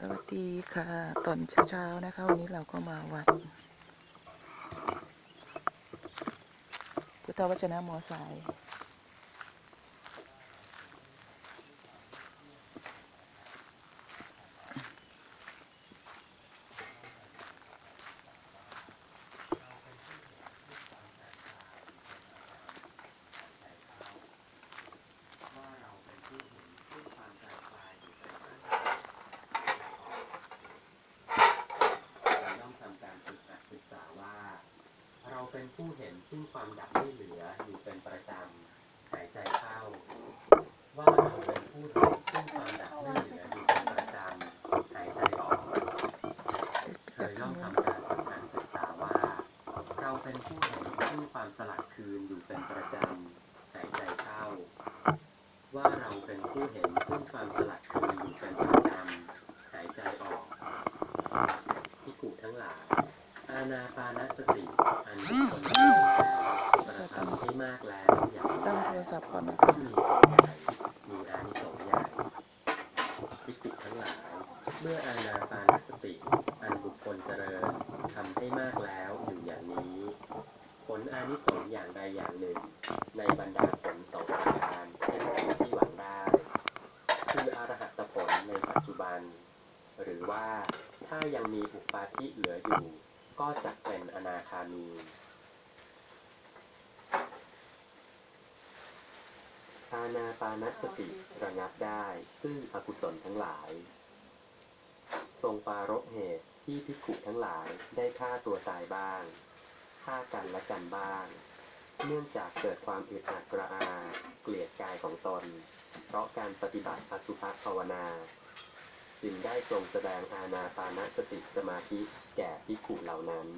สวัสดีค่ะ ตอนเช้าๆนะคะ วันนี้เราก็มาวัดพุทธวจนะมอสาย เราย่อมทำการฝึกหัดศึกษาว่า เราเป็นผู้เห็นซึ่งความดับไม่เหลืออยู่เป็นประจำหายใจเข้า ว่าเราเป็นผู้เห็นซึ่งความดับไม่เหลืออยู่เป็นประจำหายใจออกเธอย่อมทำการฝึกหัดศึกษาว่า เราเป็นผู้เห็นซึ่งความสลัดคืนอยู่เป็นประจำหายใจเข้า ว่าเราเป็นผู้เห็นซึ่งความสลัดคืนอยู่เป็นประจำหายใจออกพิกุทั้งหลายอาณาปานสติอันบุคคลที่แล้วกระทำให้มากแล้วอย่างตั้งโทรศัพท์ก่อนนะก็คะมีผลใหญ่มีอานิสงส์ใหญ่พิกุทั้งหลายเมื่ออาณาปานสติ อันบุคคลเจริญทำให้มากแล้วอยู่อย่างนี้ ผลอานิสงส์อย่างใดอย่างหนึ่ง ในบรรดาผลสองประการเป็นสิ่งที่หวังได้ คืออรหัตผลในปัจจุบัน หรือว่าถ้ายังมีอุปาทิเหลืออยู่ ก็จะ เป็นอนาคามี อาณาปานสติระงับได้ ซึ่งอกุศลทั้งหลาย ทรงปารบเหตุที่พิกุทั้งหลายได้ฆ่าตัวตายบ้างฆ่ากันและกันบ้าง เนื่องจากเกิดความอึดอัดกระอา เกลียดกายของตน เพราะการปฏิบัติอสุภภาวนาจึงได้ทรงแสดงอาณาปานสติสมาธิแก่พิกุเหล่านั้น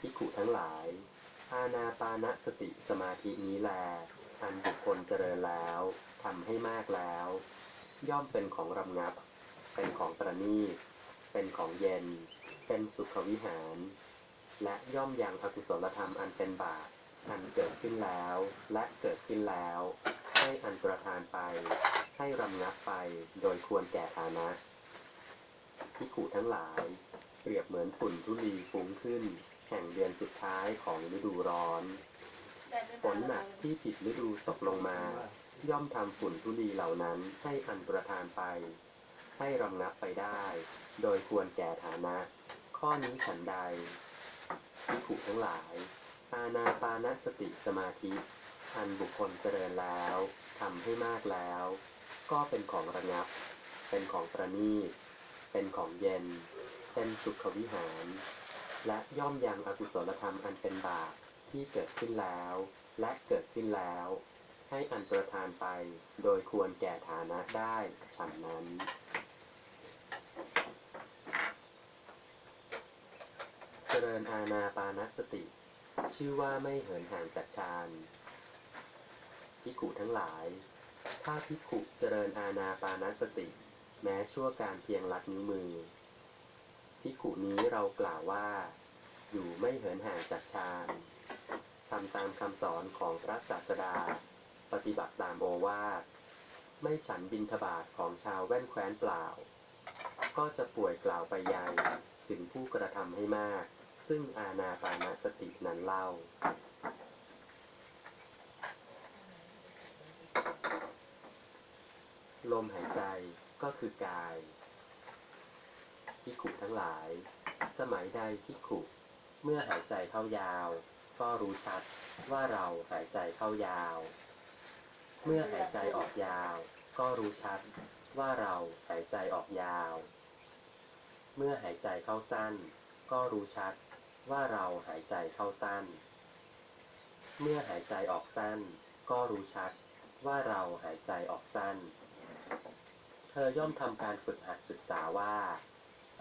พิกุทั้งหลาย อาณาปานสติสมาธินี้แล อันบุคคลเจริญแล้วทำให้มากแล้ว ย่อมเป็นของรำงับ เป็นของประณีต เป็นของเย็น เป็นสุขวิหาร และย่อมยังอกุศลธรรมอันเป็นบาปอันเกิดขึ้นแล้ว และเกิดขึ้นแล้ว ให้อันตรธานไป ให้รำงับไปโดยควรแก่ฐานะพิกุทั้งหลาย เปรียบเหมือนฝุ่นทุลีฟุ้งขึ้น แห่งเดือนสุดท้ายของฤดูร้อน ฝนหนักที่ผิดฤดูตกลงมา ย่อมทำฝุ่นทุลีเหล่านั้นให้อันตรธานไป ให้รำงับไปได้ โดยควรแก่ฐานะ ข้อนี้ฉันใดพิขุทั้งหลาย อาณาปานสติสมาธิอันบุคคลเจริญแล้วทำให้มากแล้ว ก็เป็นของระงับ เป็นของประณีตเป็นของเย็น เป็นสุขวิหาร และย่อมยังอกุศลธรรมอันเป็นบาปที่เกิดขึ้นแล้ว และเกิดขึ้นแล้ว ให้อันตรธานไป โดยควรแก่ฐานะได้ฉันนั้น เจริญอาณาปานสติ ชื่อว่าไม่เหินห่างจากฌานพิกุทั้งหลาย ถ้าพิกุเจริญอาณาปานสติ แม้ชั่วการเพียงลัดนิ้วมือ พิกุนี้เรากล่าวว่า อยู่ไม่เหินห่างจากฌานทำตามคำสอนของพระศาสดา ปฏิบัติตามโอวาท ไม่ฉันบินทบาทของชาวแว่นแคว้นเปล่า ก็จะป่วยกล่าวไปยังถึงผู้กระทำให้มาก ซึ่งอาณาปานสตินั้นเล่าลมหายใจก็คือกาย พิขุทั้งหลาย สมัยใดพิขุเมื่อหายใจเข้ายาว ก็รู้ชัดว่าเราหายใจเข้ายาว เมื่อหายใจออกยาว ก็รู้ชัดว่าเราหายใจออกยาว เมื่อหายใจเข้าสั้น ก็รู้ชัดว่าเราหายใจเข้าสั้น เมื่อหายใจออกสั้น ก็รู้ชัดว่าเราหายใจออกสั้น เธอย่อมทำการฝึกหัดศึกษาว่า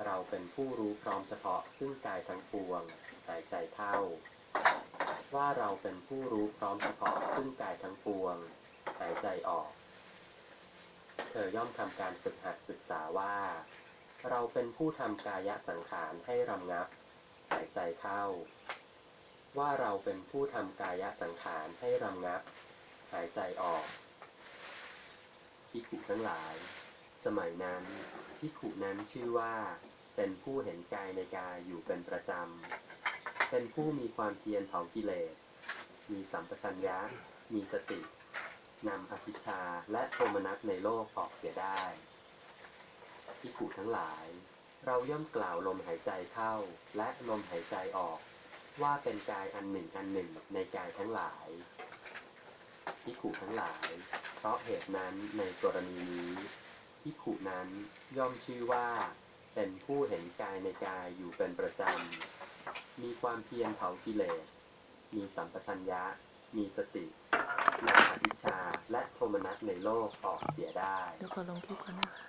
เราเป็นผู้รู้พร้อมเฉพาะซึ่งกายทั้งปวง หายใจเข้า ว่าเราเป็นผู้รู้พร้อมเฉพาะซึ่งกายทั้งปวง หายใจออก เธอย่อมทำการฝึกหัดศึกษาว่า เราเป็นผู้ทำกายสังขารให้รำงับ หายใจเข้า ว่าเราเป็นผู้ทำกายสังขารให้รำงับ หายใจออกพิกุทั้งหลาย สมัยนั้นพิกุนั้นชื่อว่า เป็นผู้เห็นกายในกายอยู่เป็นประจำ เป็นผู้มีความเพียรเผากิเลส มีสัมปชัญญะ มีสติ นำอภิชาและโทมนัสในโลกออกเสียได้พิกขุทั้งหลาย เราย่อมกล่าวลมหายใจเข้าและลมหายใจออก ว่าเป็นกายอันหนึ่งอันหนึ่งในกายทั้งหลายพิกขุทั้งหลาย เพราะเหตุนั้นในกรณีนี้พิกขุนั้นย่อมชื่อว่า เป็นผู้เห็นกายในกายอยู่เป็นประจำ มีความเพียรเผากิเลส มีสัมปชัญญะ มีสตินำอภิชาและโทมนัสในโลกออกเสียได้ เดี๋ยวขอลงคลิปก่อนนะคะ